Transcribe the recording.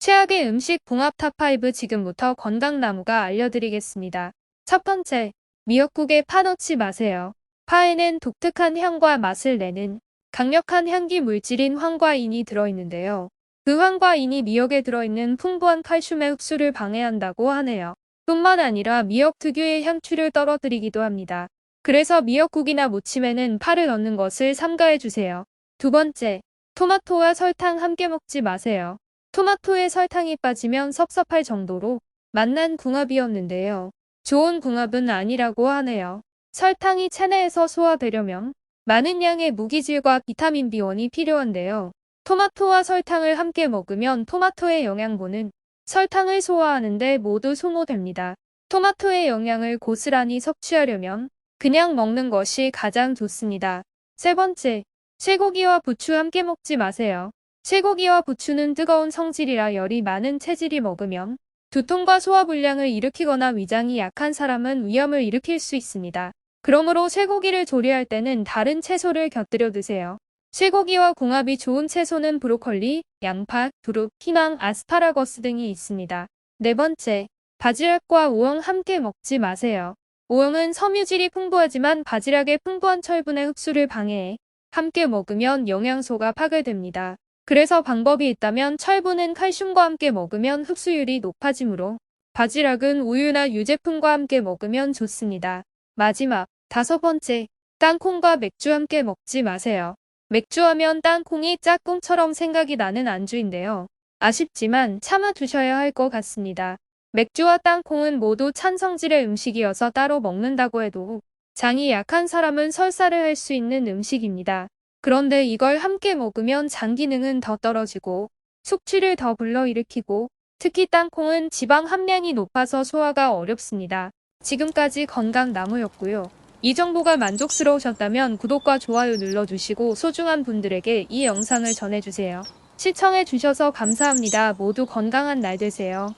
최악의 음식 봉합 탑5 지금부터 건강나무가 알려드리겠습니다. 첫 번째, 미역국에 파 넣지 마세요. 파에는 독특한 향과 맛을 내는 강력한 향기 물질인 황과인이 들어있는데요. 그 황과인이 미역에 들어있는 풍부한 칼슘의 흡수를 방해한다고 하네요. 뿐만 아니라 미역 특유의 향취를 떨어뜨리기도 합니다. 그래서 미역국이나 무침에는 파를 넣는 것을 삼가해주세요. 두 번째, 토마토와 설탕 함께 먹지 마세요. 토마토에 설탕이 빠지면 섭섭할 정도로 맛난 궁합이었는데요. 좋은 궁합은 아니라고 하네요. 설탕이 체내에서 소화되려면 많은 양의 무기질과 비타민 B1이 필요한데요. 토마토와 설탕을 함께 먹으면 토마토의 영양분은 설탕을 소화하는데 모두 소모됩니다. 토마토의 영양을 고스란히 섭취하려면 그냥 먹는 것이 가장 좋습니다. 세 번째, 쇠고기와 부추 함께 먹지 마세요. 쇠고기와 부추는 뜨거운 성질이라 열이 많은 체질이 먹으면 두통과 소화불량을 일으키거나 위장이 약한 사람은 위염을 일으킬 수 있습니다. 그러므로 쇠고기를 조리할 때는 다른 채소를 곁들여 드세요. 쇠고기와 궁합이 좋은 채소는 브로콜리, 양파, 두릅, 피망, 아스파라거스 등이 있습니다. 네 번째, 바지락과 우엉 함께 먹지 마세요. 우엉은 섬유질이 풍부하지만 바지락의 풍부한 철분의 흡수를 방해해 함께 먹으면 영양소가 파괴됩니다. 그래서 방법이 있다면 철분은 칼슘과 함께 먹으면 흡수율이 높아지므로 바지락은 우유나 유제품과 함께 먹으면 좋습니다. 마지막, 다섯 번째, 땅콩과 맥주 함께 먹지 마세요. 맥주하면 땅콩이 짝꿍처럼 생각이 나는 안주인데요. 아쉽지만 참아두셔야 할 것 같습니다. 맥주와 땅콩은 모두 찬 성질의 음식이어서 따로 먹는다고 해도 장이 약한 사람은 설사를 할 수 있는 음식입니다. 그런데 이걸 함께 먹으면 장 기능은 더 떨어지고 숙취를 더 불러일으키고 특히 땅콩은 지방 함량이 높아서 소화가 어렵습니다. 지금까지 건강나무였고요. 이 정보가 만족스러우셨다면 구독과 좋아요 눌러주시고 소중한 분들에게 이 영상을 전해주세요. 시청해주셔서 감사합니다. 모두 건강한 날 되세요.